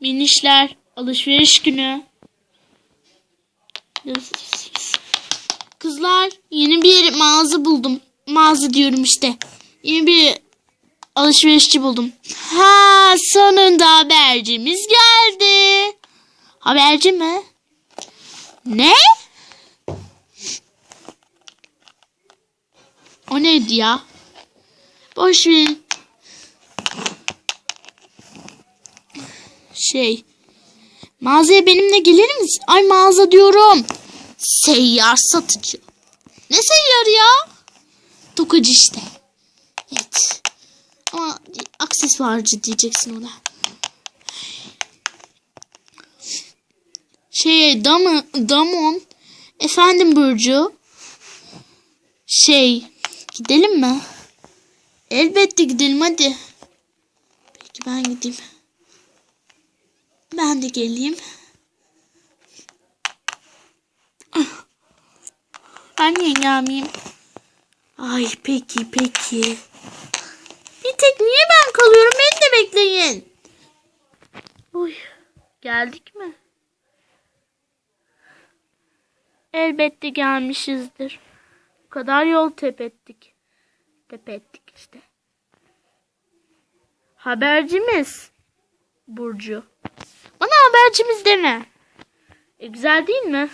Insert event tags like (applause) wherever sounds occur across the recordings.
Minişler alışveriş günü. Kızlar yeni bir mağaza buldum. Mağaza diyorum işte. Yeni bir alışverişçi buldum. Ha sonunda habercimiz geldi. Haberci mi? Ne? O neydi ya? Boş verin. Şey. Mağazaya benimle gelir misin? Ay mağaza diyorum. Seyyar satıcı. Ne seyyarı ya? Tokacı işte. Evet. Ama aksesuarcı diyeceksin ona. Şey Damon, Damon. Efendim Burcu. Şey gidelim mi? Elbette gidelim hadi. Peki ben gideyim. Ben de geleyim. Ben niye gelmeyeyim? Ay peki peki. Bir tek niye ben kalıyorum? Beni de bekleyin. Uy, geldik mi? Elbette gelmişizdir. Bu kadar yol tepettik. Tepettik işte. Habercimiz. Burcu. Bana habercimiz deme. E, güzel değil mi?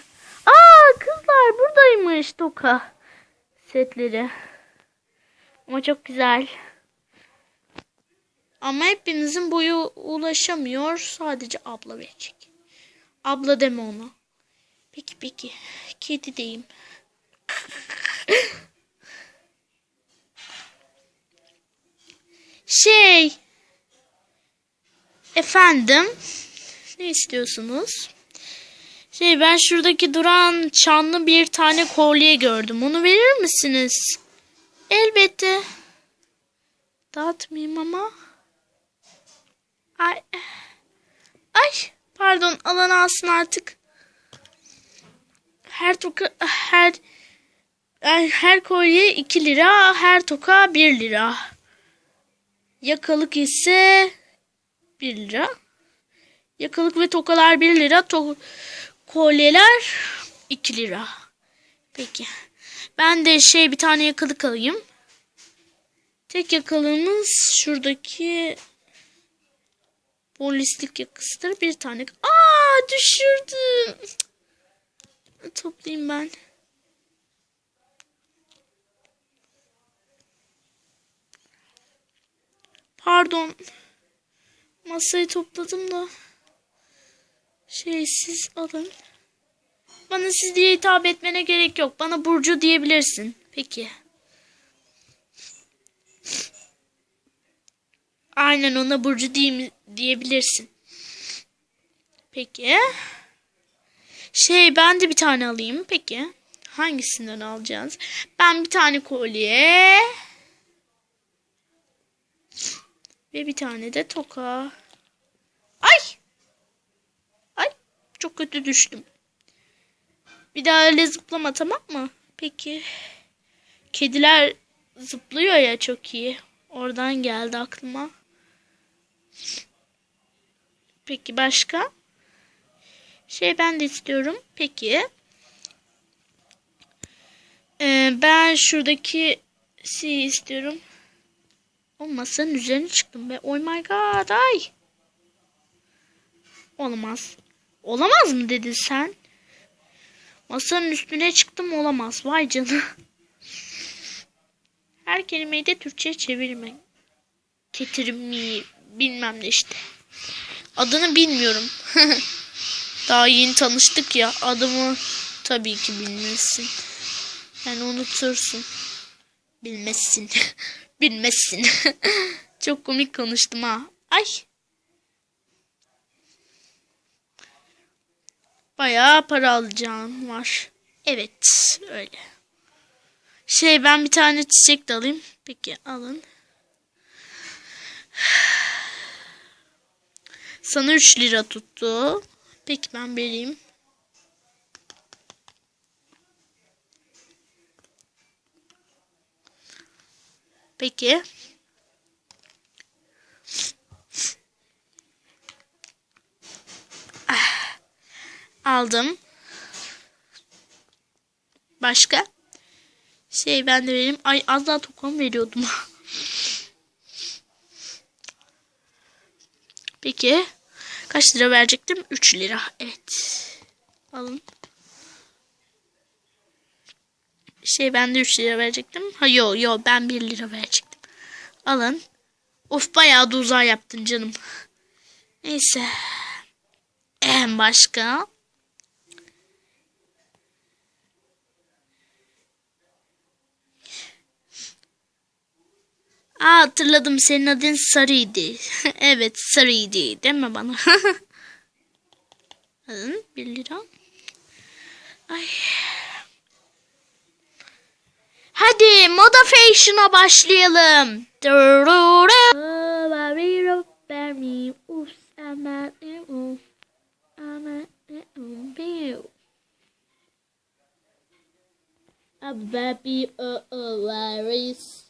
Aa kızlar buradaymış toka setleri. Ama çok güzel. Ama hepinizin boyu ulaşamıyor. Sadece abla verecek. Abla deme ona. Peki peki. Kedi deyim. Şey. Efendim. Ne istiyorsunuz? Şey ben şuradaki duran çanlı bir tane kolye gördüm. Onu verir misiniz? Elbette. Dağıtmayayım ama. Ay. Ay. Pardon alan alsın artık. Her toka her her kolye 2 lira, her toka 1 lira. Yakalık ise 1 lira. Yakalık ve tokalar 1 lira. To kolyeler 2 lira. Peki. Ben de şey bir tane yakalık alayım. Tek yakalığımız şuradaki polislik yakısıdır. Bir tane. Aa düşürdüm. Toplayayım ben. Pardon. Masayı topladım da. Şey siz alın. Bana siz diye hitap etmene gerek yok. Bana Burcu diyebilirsin. Peki. Aynen ona Burcu diye, diyebilirsin. Peki. Şey ben de bir tane alayım. Peki. Hangisinden alacağız? Ben bir tane kolye. Ve bir tane de toka. Ay! Çok kötü düştüm. Bir daha öyle zıplama tamam mı? Peki. Kediler zıplıyor ya çok iyi. Oradan geldi aklıma. Peki başka? Şey ben de istiyorum. Peki. Ee, ben şuradaki şey istiyorum. O masanın üzerine çıktım be. Oh my god. Ay. Olamaz. Olamaz mı dedin sen? Masanın üstüne çıktım olamaz. Vay canına. Her kelimeyi de Türkçe'ye çevirme. Getirmeyi bilmem ne işte. Adını bilmiyorum. (laughs) Daha yeni tanıştık ya. Adımı tabii ki bilmezsin. Yani unutursun. Bilmezsin. (laughs) Bilmezsin. (laughs) Çok komik konuştum ha. Ay. Bayağı para alacağım var. Evet öyle. Şey ben bir tane çiçek de alayım. Peki alın. Sana 3 lira tuttu. Peki ben vereyim. Peki. Aldım. Başka? Şey ben de vereyim. Ay az daha tokam veriyordum. (laughs) Peki. Kaç lira verecektim? 3 lira. Evet. Alın. Şey ben de 3 lira verecektim. Ha yo yo ben 1 lira verecektim. Alın. Of bayağı da uzağa yaptın canım. Neyse. En başka. Aa hatırladım senin adın Sarıydı. (laughs) evet Sarıydı değil mi bana? (laughs) Alın 1 lira. Ay. Hadi moda fashion'a başlayalım. Baby, oh, oh, Iris.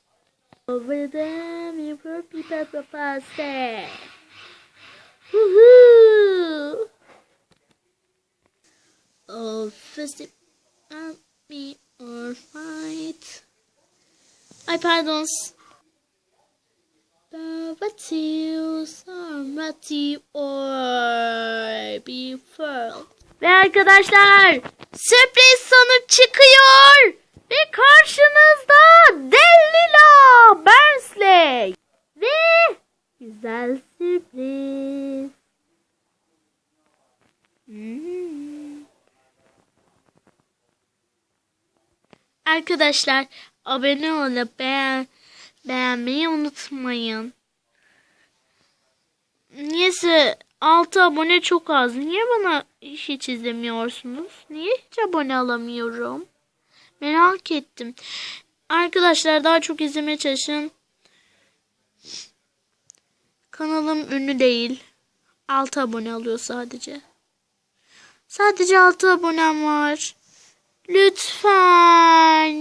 Over them, you poor people, papa said. Woohoo! Oh, first me or fight. Ay pardon. Babati, Sarmati or be furled. Ve arkadaşlar sürpriz sonuç çıkıyor. Ve karşınızda Delila Bernsley. Ve güzel sürpriz. Hmm. Arkadaşlar abone olup beğen, beğenmeyi unutmayın. Niyeyse 6 abone çok az. Niye bana hiç izlemiyorsunuz? Niye hiç abone alamıyorum? Merak ettim. Arkadaşlar daha çok izlemeye çalışın. Kanalım ünlü değil. 6 abone alıyor sadece. Sadece 6 abonem var. Lütfen.